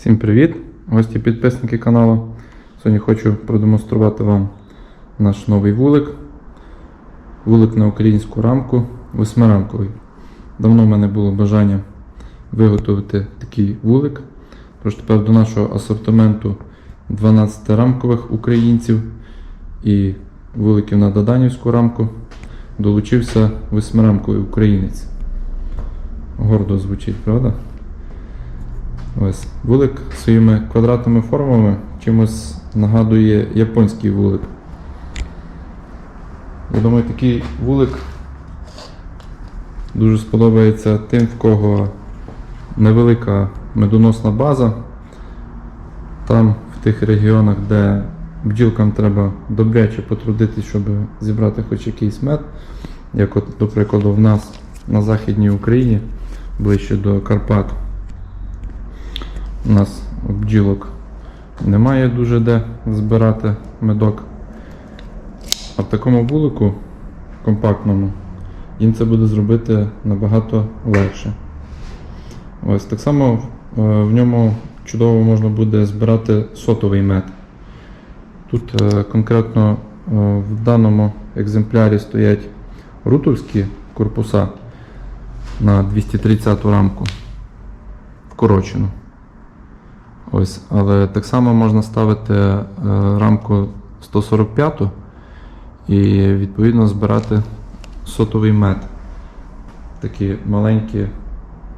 Всім привіт! Гості підписники каналу. Сьогодні хочу продемонструвати вам наш новий вулик. Вулик на українську рамку, восьмирамковий. Давно в мене було бажання виготовити такий вулик. Тож тепер до нашого асортименту 12 рамкових українців і вуликів на Доданівську рамку долучився восьмирамковий українець. Гордо звучить, правда? Ось. Вулик своїми квадратними формами чимось нагадує японський вулик. Я думаю, такий вулик дуже сподобається тим, в кого невелика медоносна база. Там, в тих регіонах, де бджілкам треба добряче потрудитись, щоб зібрати хоч якийсь мед, як от, до прикладу, в нас на Західній Україні, ближче до Карпат. У нас бджілок немає дуже де збирати медок. А в такому вулику компактному їм це буде зробити набагато легше. Ось так само е, в ньому чудово можна буде збирати сотовий мед. Тут е, конкретно е, в даному екземплярі стоять рутовські корпуса на 230 рамку вкорочену. Ось, але так само можна ставити е, рамку 145 і відповідно збирати сотовий мед. Такі маленькі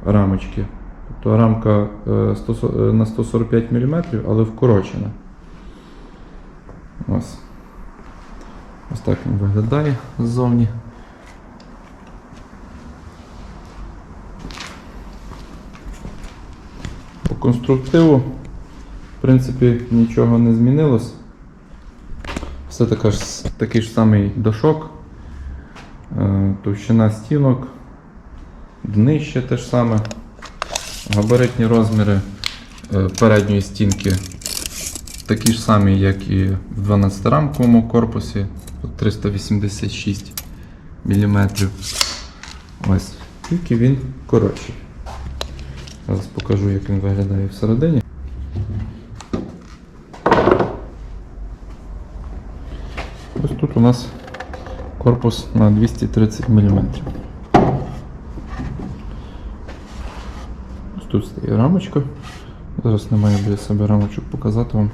рамочки. Тобто рамка е, 100 е, на 145 мм, але вкорочена. Ось. Ось так він виглядає ззовні. По конструктиву, в принципі, нічого не змінилось. Все така ж, такий ж самий дошок, е, товщина стінок, днище те ж саме, габаритні розміри е, передньої стінки такі ж самі, як і в 12-рамковому корпусі, 386 мм. Ось, тільки він коротший. Зараз покажу, як він виглядає всередині. Ось тут у нас корпус на 230 мм. Ось тут стає рамочка. Зараз немає біля себе рамочок показати вам.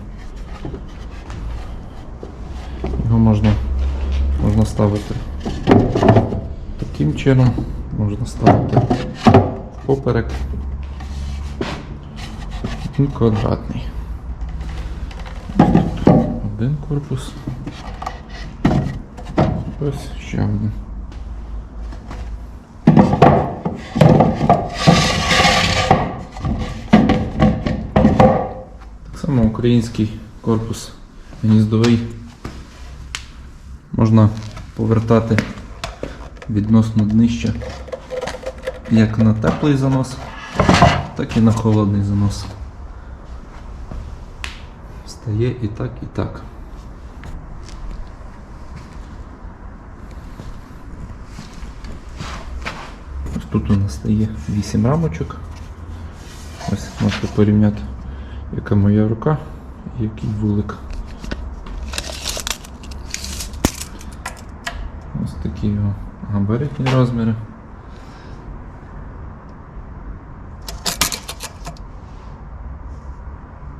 Його можна, можна ставити таким чином, можна ставити поперек. Квадратний. Один корпус. Ось ще один. Так само український корпус гніздовий можна повертати відносно днища як на теплий занос, так і на холодний занос. Стає і так, і так. Ось тут у нас стає 8 рамочок. Ось можете порівняти, яка моя рука і який вулик. Ось такі його габаритні розміри.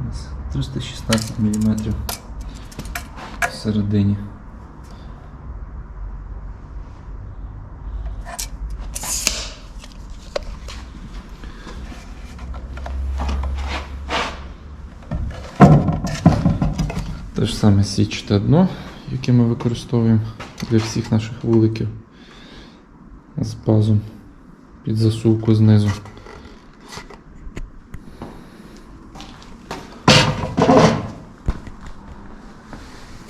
Ось 316 мм всередині. Те ж саме січте дно, яке ми використовуємо для всіх наших вуликів з пазом під засувку знизу.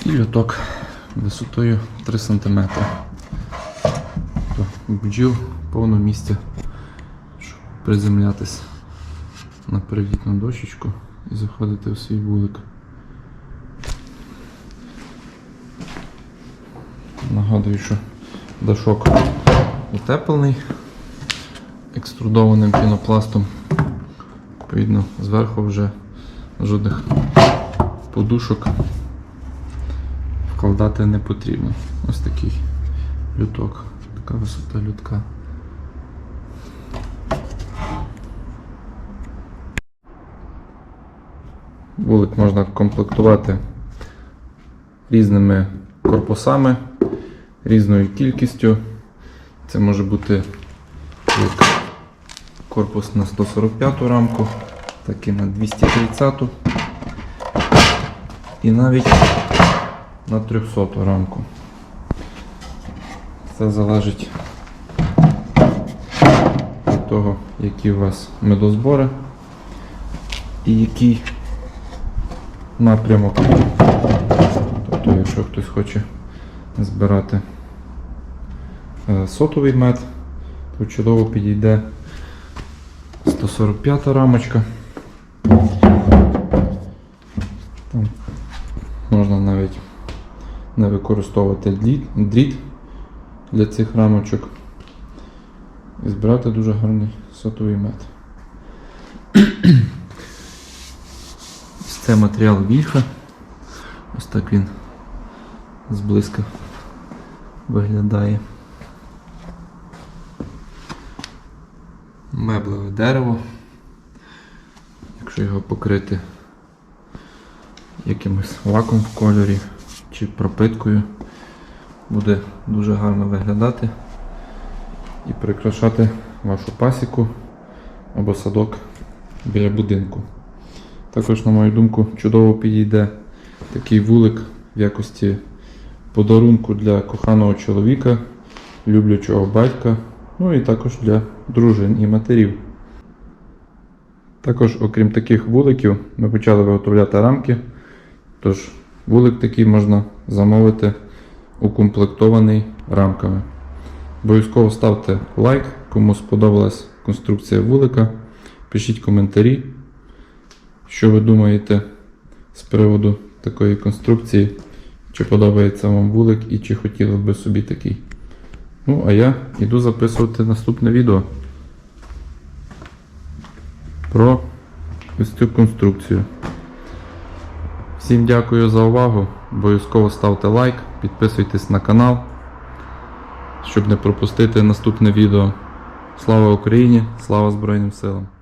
І люток висотою 3 см. Бджіл повно місця, щоб приземлятись на привітну дощечку і заходити в свій вулик. Нагадую, що дашок утеплений екструдованим пінопластом. Відповідно, зверху вже жодних подушок вкладати не потрібно. Ось такий люток, така висота лютка. Вулик можна комплектувати різними корпусами, різною кількістю. Це може бути як корпус на 145 рамку, так і на 230 і навіть на 300 рамку. Це залежить від того, які у вас медозбори і який напрямок. Тобто, якщо хтось хоче збирати сотовий мед, то чудово підійде 145 рамочка. Там можна навіть не використовувати дріт для цих рамочок і збирати дуже гарний сотовий мед. Це матеріал вільха. Ось так він зблизька виглядає. Меблеве дерево. Якщо його покрити якимось лаком в кольорі чи пропиткою, буде дуже гарно виглядати і прикрашати вашу пасіку або садок біля будинку. Також, на мою думку, чудово підійде такий вулик в якості подарунку для коханого чоловіка, люблячого батька, ну і також для дружин і матерів. Також, окрім таких вуликів, ми почали виготовляти рамки. Тож, вулик такий можна замовити укомплектований рамками. Обов'язково ставте лайк, кому сподобалась конструкція вулика. Пишіть коментарі, що ви думаєте з приводу такої конструкції, чи подобається вам вулик і чи хотіли б собі такий. Ну, а я йду записувати наступне відео про ось цю конструкцію. Всім дякую за увагу. Обов'язково ставте лайк, підписуйтесь на канал, щоб не пропустити наступне відео. Слава Україні! Слава Збройним силам!